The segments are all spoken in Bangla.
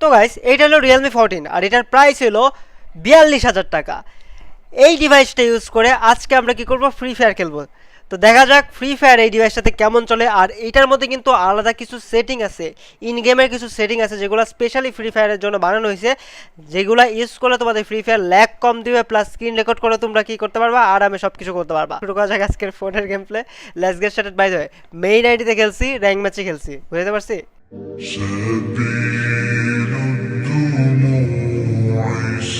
তো গাইস এইটা হলো রিয়েলমি ফোরটিন আর এটার প্রাইস হলো বিয়াল্লিশ হাজার টাকা। এই ডিভাইসটা ইউজ করে আজকে আমরা কি করব? ফ্রি ফায়ার খেলব। তো দেখা যাক ফ্রি ফায়ার এই ডিভাইসটাতে কেমন চলে। আর এইটার মধ্যে কিন্তু আলাদা কিছু সেটিং আছে। ইন গেমের কিছু সেটিং আছে যেগুলো স্পেশালি ফ্রি ফায়ারের জন্য বানানো হয়েছে। যেগুলো ইউজ করলে তোমাদের ফ্রি ফায়ার ল্যাক কম দিবে প্লাস স্ক্রিন রেকর্ড করে তোমরা কি করতে পারবা? আরামে সব কিছু করতে পারবা। শুরু করা যাক আজকের ফোনের game play let's get started by the main আইডিতে খেলছি র্যাঙ্ক ম্যাচে খেলছি। বুঝতে পারছি?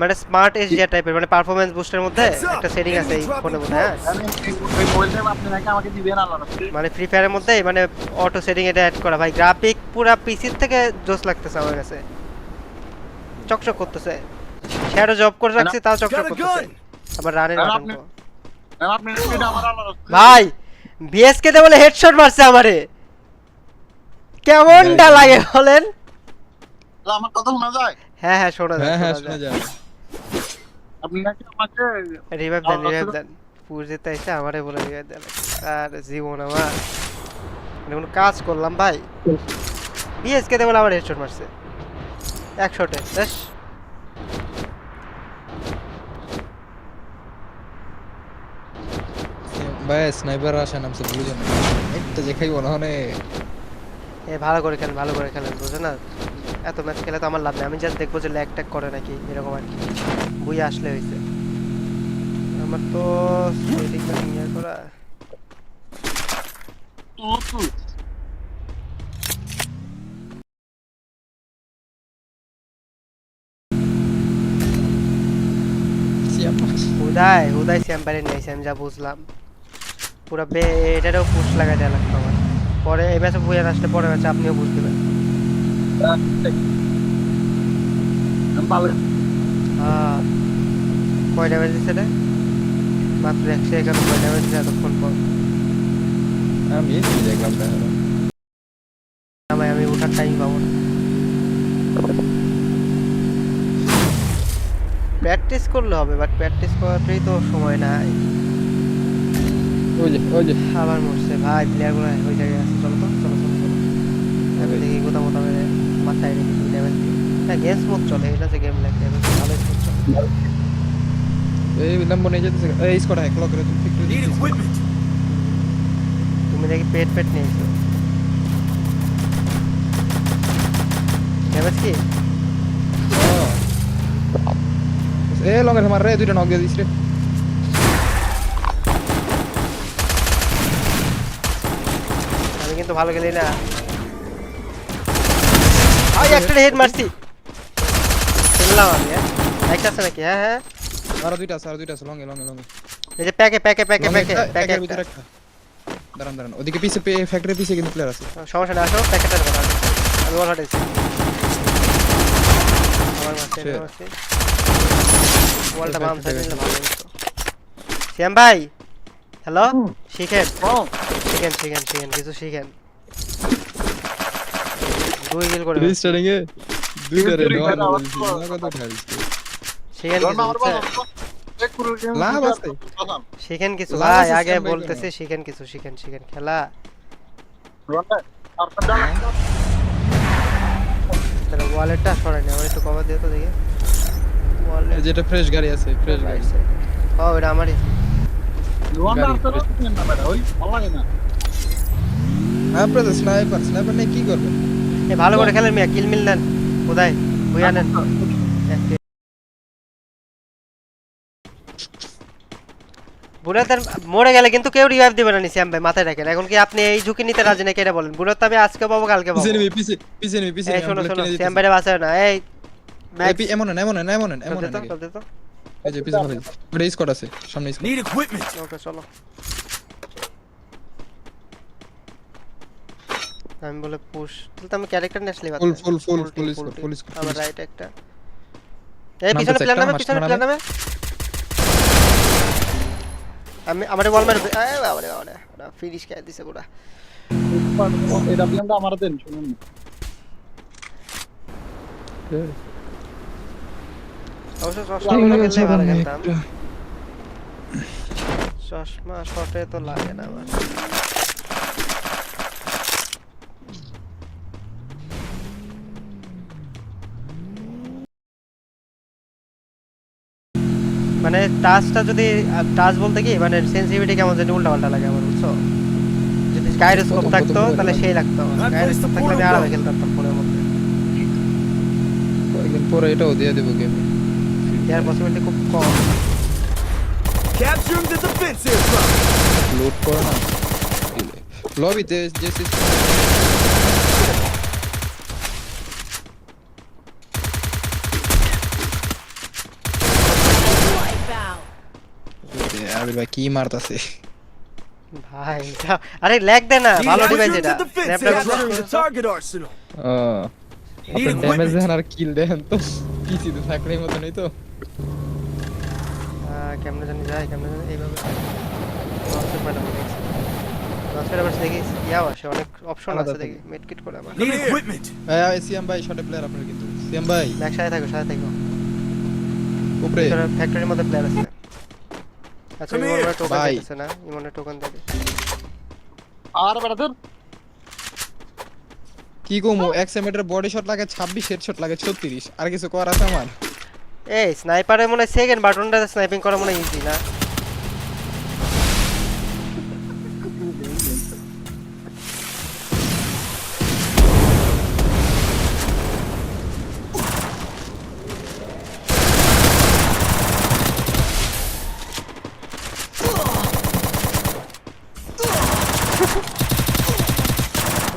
মানে স্মার্ট এসডিআর টাইপের মানে পারফরম্যান্স বুস্টের মধ্যে একটা সেটিং আছে এই ফোনের মধ্যে হ্যাঁ? ওই মোবাইলটা আপনি নাকি আমাকে দিবেন আল্লাহ মানে ফ্রি ফায়ারের মধ্যে মানে অটো সেটিং এটা অ্যাড করা। ভাই গ্রাফিক পুরা পিসির থেকে জোস লাগতেছে আমার কাছে। চকচক করতেছে। শ্যাডো জব করে রাখছি তাও চকচক করতেছে। আবার রানের আল্লাহ ভাই বিএসকে তে বলে হেডশট মারছে আমারে। কেমনটা লাগে বলেন? আমার কথা শোনা যায়? হ্যাঁ হ্যাঁ শোনা যায় হ্যাঁ হ্যাঁ শোনা শোনা যায়। যায় আপনি আমাকে রিভাইভ দেন রিভাইভ শুধু- দেন। পুরজিতে এসে আমারে বলে রিভাইভ দেন। আর জীবন আমার। মানে কোনো কাজ করলাম ভাই। বিএসকে আমার হেডশট মারছে। এক শটে বেশ। ভাই স্নাইপার আসে নামছে ব্লু জন একটা যে খাইবো না এ ভালো করে খেলেন ভালো করে খেলেন বুঝে না? এত ম্যাচ খেলে তো আমার লাভ নেই। আমি জাস্ট দেখব যে ল্যাগ ট্যাগ করে নাকি, এরকম আর কি। বুই আসলে হয়েছে। আমার তো সেটিং ইয়ে করা হুদায় হুদায় স্যাম্পারে নিয়েছে আমি যা বুঝলাম। পুরো এটারও পুশ লাগাই দেওয়া লাগতো আমার। পরে এই ম্যাচে বুয়ে আসলে পরে ম্যাচে আপনিও বুঝতে পারেন আমি পাবে হ্যাঁ কয় রে? মাত্র একশো একানব্বই ড্যামেজ দিচ্ছে এতক্ষণ পর? আমি দেখলাম না আমি আমি ওঠার টাইম পাবো না। প্র্যাকটিস করলে হবে বাট প্র্যাকটিস করাতেই তো সময় নাই। ওই যে ওই যে। আবার মরছে। ভাই প্লেয়ারগুলো ওই জায়গায় আছে। চলো তো চলো চলো চলো। দেখি কোথাও মোটা মেরে মাথায় রেখে দুই ড্যামেজ দিই হ্যাঁ গেম স্মুথ চলে এটা যে গেম লাগে ড্যামেজ ভালোই স্মুথ চলে এই লম্ব নিয়ে যেতেছে এই স্কোর হ্যাক লক করে তুমি ঠিক করে Need দিতেছে। equipment. তুমি দেখি পেট পেট নিয়েছো ড্যামেজ কি ও। এ লঙ্গের মার রে দুইটা নক দিয়ে দিস রে আমি কিন্তু ভালো খেলি না আই একটা হেড মারছি। খেললাম আমি হ্যাঁ? একটা আছে নাকি? হ্যাঁ হ্যাঁ। আরও দুইটা আছে আরও দুইটা আছে লঙ্গে লঙ্গে লঙ্গে। এই যে প্যাকে প্যাকে প্যাকে প্যাকে প্যাকে ভিতরে একটা। দাঁড়ান দাঁড়ান। ওদিকে পিছে ফ্যাক্টরি পিছে কিন্তু প্লেয়ার আছে। সমস্যা নেই আসো প্যাকেটের কথা আমি বল হাঁটেছি আমার Sure. মারছে। বলটা বাম সাইডে নিলে ভালো হতো শ্যাম ভাই হ্যালো শিখেন। ও শিখেন শিখেন শিখেন কিছু শিখেন। দুই কিল করে রিস্টার্টিং এ দুই না ঢালিস শিখেন কিছু না করে আছে। শিখেন কিছু ভাই আগে বলতেছি শিখেন কিছু শিখেন শিখেন খেলা। তাহলে ওয়ালেটটা সরাই আমার একটু কভার দিয়ে তো দেখি। ওয়ালেট যেটা ফ্রেশ গাড়ি আছে ফ্রেশ গাড়ি। ও এটা আমারই। না না। আপনাদের স্নাইপার স্নাইপার নিয়ে কি করবেন? এ ভালো করে খেলেন মিয়া কিল মিল নেন কোথায় বুঝা নেন। বুড়াতার মরে গেলে কিন্তু কেউ রিভাইভ দিবে না নি শ্যাম ভাই মাথায় রাখেন। এখন কি আপনি এই ঝুঁকি নিতে রাজি নাকি এটা বলেন? বুড়া তো আমি আজকে পাবো কালকে পাবো। পিছে নিবি পিছে পিছে নিবি পিছে শোনো শোনো। ভাইরে বাঁচায় না এই এই ম্যাক্স পি- এমন না এমন না এমন না এমন না এই যে পিছে ভালো ওটা স্কোয়াড আছে সামনে স্কোয়াড Need equipment. ওকে চলো। আমি বলে পুশ। তাহলে আমি ক্যারেক্টার নিয়ে আসলে ফুল ফুল ফুল ফুল স্কোয়াড ফুল আমার রাইট একটা। এই পিছনে করো, নামে পিছনে। প্লেন নামে। আমি আমার বল মারবে। এই বাবারে বাবারে ওটা ফিনিশ করে দিছে পুরা। এটা প্ল্যানটা আমার দেন শুনুন। চশমা শটে তো লাগে না আমার। মানে টাচটা যদি টাচ বলতে কি মানে সেন্সিটিভিটি কেমন জানি উল্টা পাল্টা লাগে আমার বুঝছ? যদি গাইরোস্কোপ থাকতো তাহলে সেই লাগতো গাইরোস্কোপ থাকলে আমি আরামে খেলতাম তার ফোনের মধ্যে কয়েকদিন পরে এটাও দিয়ে দেবো গেম। এর পসিবিলিটি খুব কম। Capturing the defense aircraft. Load করে না। লবিতে যে system- আবির ভাই কি মারতাছে? ভাই আরে ল্যাগ দে না ভালো ডিভাইস এটা. ও আপনি ড্যামেজ দেন আর কিল দেন তো। থাকলে তো। আহ, কেমনে জানি যায় কেমনে জানি এইভাবে। ম্যাডাম দেখছি আবার দেখি ইয়াও আসে অনেক অপশন আছে থাকে। দেখি মেডকিট করে আবার. ভাই সিএম ভাই শটে প্লেয়ার আপনার কিন্তু। সিএম ভাই। ব্যাক সাথে থাকো সাথে থাকো। উপরে। ফ্যাক্টরির মধ্যে প্লেয়ার আছে। আচ্ছা Come টোকেন দিতেছে না ইমনের টোকেন দেবে। আর বেটা ধর। কি কমো এক সেমিটার বডি শট লাগে 26 হেড শট লাগে 36 আর কিছু করার আছে আমার? এই স্নাইপারে মনে হয় সেকেন্ড বাটনটা স্নাইপিং করা মনে ইজি না?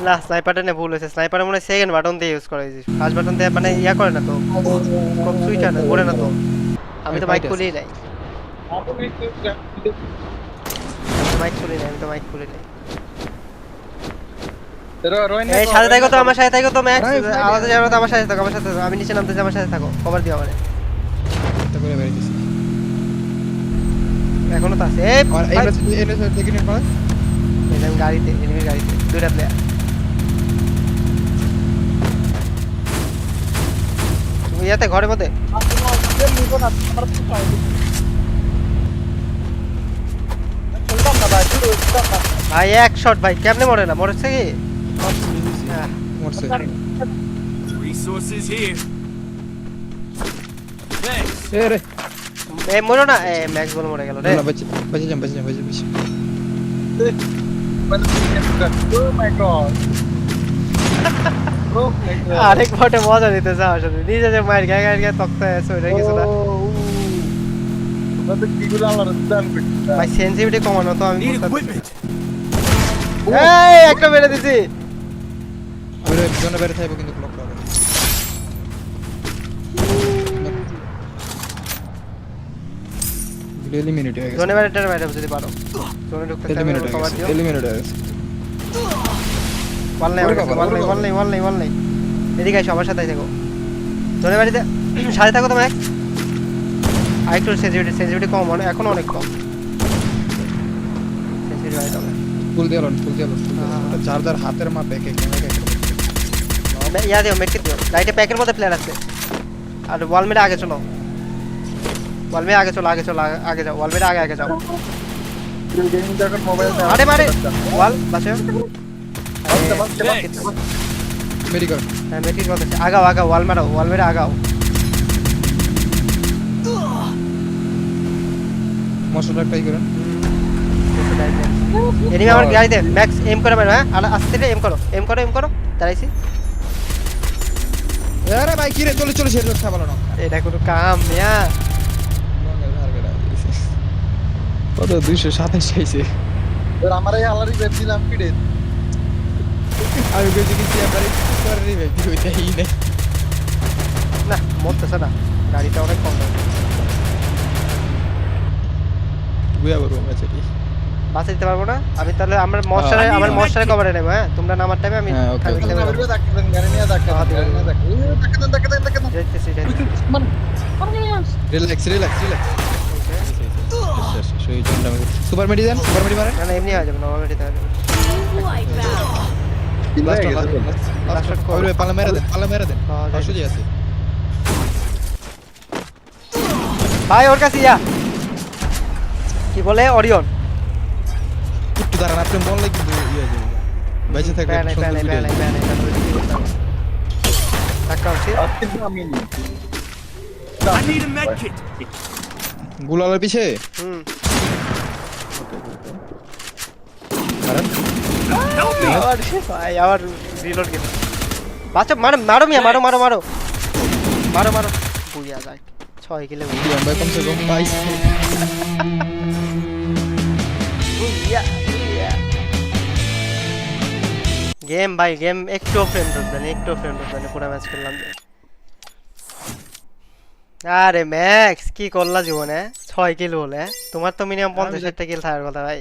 না স্নাইপারটা নিয়ে ভুল হয়েছে স্নাইপারে মনে হয় সেকেন্ড বাটন দিয়ে ইউজ করা হয়েছে ফার্স্ট বাটন দিয়ে মানে ইয়া করে না তো খুব সুইচ আনে ঘুরে না তো আমি তো মাইক খুলেই নাই মাইক খুলি নাই আমি তো মাইক খুলি নাই এই সাথে থাকো তো আমার সাথে থাকো তো আলাদা যাবে তো আমার সাথে থাকো আমার সাথে আমি নিচে নামতেছি আমার সাথে থাকো কভার দিও আমারে করে এখনও তো আছে এই গাড়িতে এনিমির গাড়িতে দুইটা প্লেয়ার ইয়াতে ঘরের মধ্যে? ভাই এক শট ভাই কেমনে মরে না? মরেছে কি? মরছে. এ মরো না। এ ম্যাক্স বল মরে গেল রে। না যাম বাজে যাম Oh. আরেক বটে মজা নিতেছে আমার সাথে নিজে যে মায়ের গায়ে গায়ে গায়ে তক্তায় আছে ওইটা কিছু না। ওটা কিগুলো আমার দান করতে ভাই সেন্সিটিভিটি কমানো তো আমি. এই একটা মেরে দিছি। আমি রে জন্য বের থাকব কিন্তু ক্লক হবে এলিমিনেট হয়ে গেছে জোনে বাইরে বাইরে যদি পারো। জোনে ঢুকতে এলিমিনেট হয়ে গেছে এলিমিনেট হয়ে গেছে। ওয়াল নাই ওরে আমার কাছে, বাবা, ওয়াল নাই ওয়াল নাই ওয়াল নাই ওয়াল নাই। এদিকে আসো সাথে থাকো জোনে বাড়িতে সাথে থাকো তো আরেকটু সেন্সিটিভিটি সেন্সিটিভিটি কম অনেক এখনও অনেক কম। সেন্সিটিভিটি বাড়াইতে হবে ফুল দিয়ে লন ফুল দিয়ে লন হ্যাঁ। হাতের মাপ এক এক ইয়া দিও মেটকে দিও। রাইটে প্যাকের মধ্যে প্লেয়ার আছে। আর ওয়াল মেরে আগে চলো। ওয়াল মেরে আগে চলো আগে চলো আগে- যাও। ওয়াল মেরে আগে আগে যাও। মোবাইল আরে মারে ওয়াল বাসে হ্যাঁ আগাও আগাও ওয়াল মারো ওয়াল মেরে আগাও। মশলা ট্রাই করেন। এনিমি আমার গাড়িতে ম্যাক্স এম করে মারো হ্যাঁ? আস্তে ধীরে এম করো। এম করো এম করো। দাঁড়াইছি। আরে ভাই কি রে? চলে চলে না। এটা কোনো কাম মিয়া। কত দুইশো সাতাশ চাইছে আমার এই আলারি বের দিলাম পিড়ে আমি কইছি কি চেম্বারে করে রে ভাই তুই দেই নাই না মরতেছে না গাড়িটা অনেক কম দাম। বুয়া বড় ম্যাচ বাসে দিতে পারব না আমি তাহলে আমার মশারে আমার মশারে কভারে নেব হ্যাঁ তোমরা নামার টাইমে আমি আমি okay. নেমে যাব। গাড়ি নিয়ে ডাক্তার গাড়ি নিয়ে ডাক্তার গাড়ি ডাক্তার যাইতেছি যাইতেছি মানে রিল্যাক্স রিল্যাক্স রিল্যাক্স সুপার মেডি দেন সুপার মেডি মারেন না এমনি হয়ে যাবে নর্মাল লাস্ট ওরে পালা মেরে দেন পালা মেরে দেন আছে। ভাই ওর কাছে ইয়া কি বলে? অরিয়ন একটু দাঁড়ান আপনি মরলে কিন্তু ইয়ে যাবে। বেঁচে প্যানে একটা সুন্দর আবার ভাই আবার রিলোড গেল বাচ্চা মারো মারো মিয়া মারো মারো মারো। মারো মারো। বুইয়া যায়। ছয় কিলো দিলাম কমসে কম পাইছি বুইয়া বুইয়া গেম ভাই গেম একটু ফ্রেম ঢুকবে না একটু ফ্রেম ঢুকবে না পুরো ম্যাচ খেললাম। যে। আরে ম্যাক্স কি করলা জীবনে? ছয় কিলো হলে। তোমার তো মিনিমাম পঞ্চাশ ষাটটা কিল থাকার কথা ভাই।